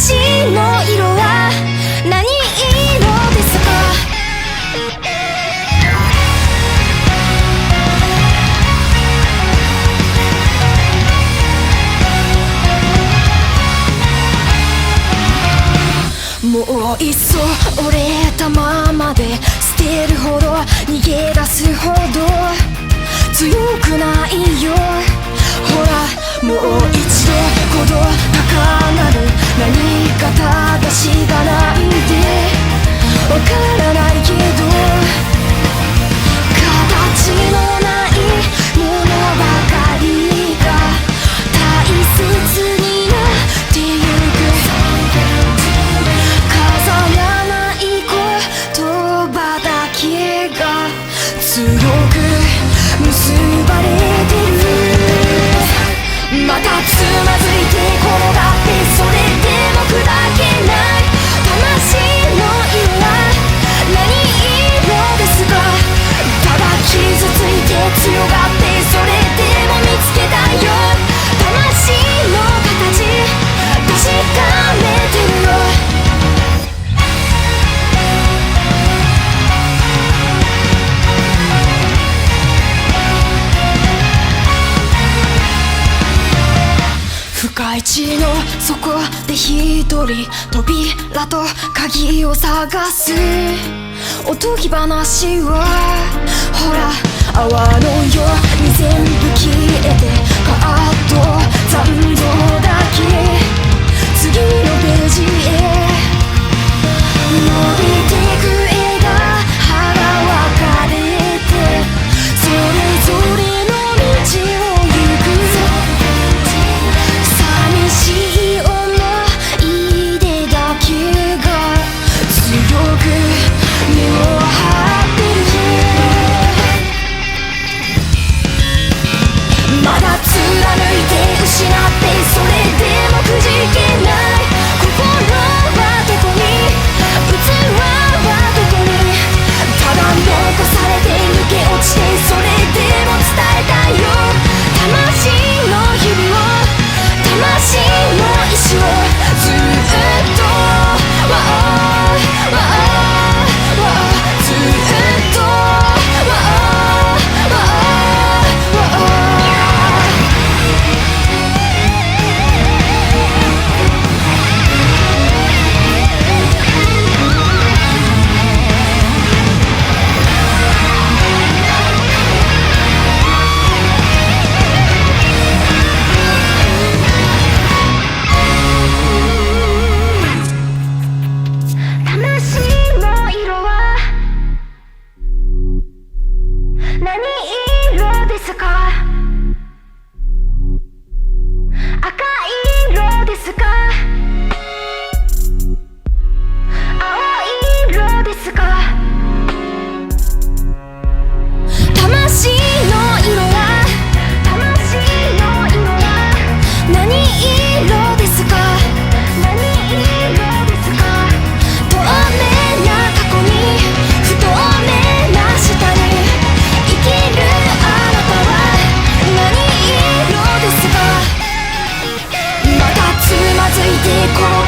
魂の色は何色ですか？もういっそ折れたままで捨てるほど逃げ出すほど強くないよ。ほらもう一度ほど高鳴る。何か正しがなんてわからないけど形のないものばかりが大切になってゆく飾らない言葉だけが強く結ばれてるまたつまずいて転がってそれで砕けない地の底で一人扉と鍵を探す。おとぎ話はほら泡のように ですかまたつまずいて転